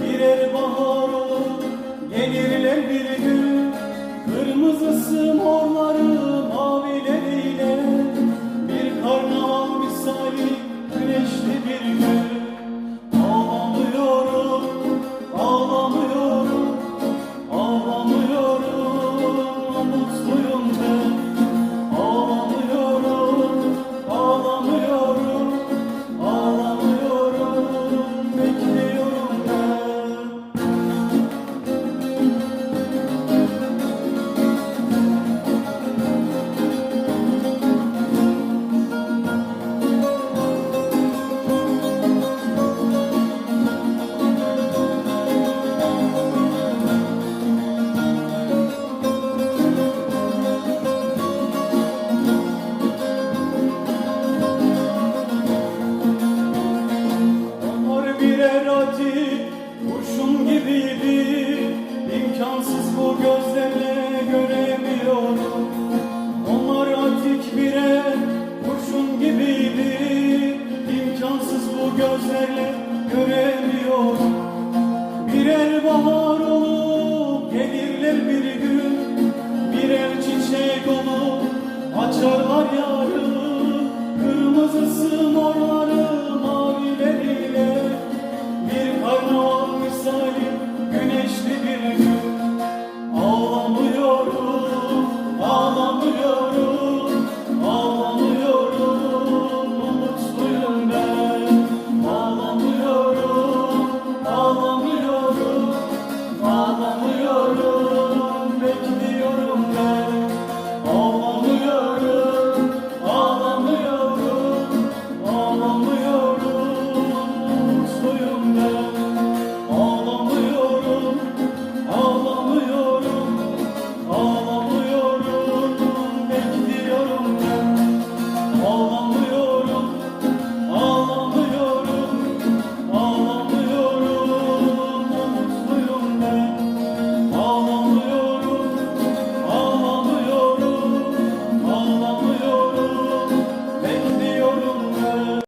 Birer bahar olur Gelirler bir gün. Kırmızısı mor Gözlerle göremiyorum Onlar atik birer kurşun gibiydi. İmkansız bu gözlerle göremiyorum Birer bahar olup gelirler bir gün. Birer çiçek olup açarlar yarın Kırmızısı morları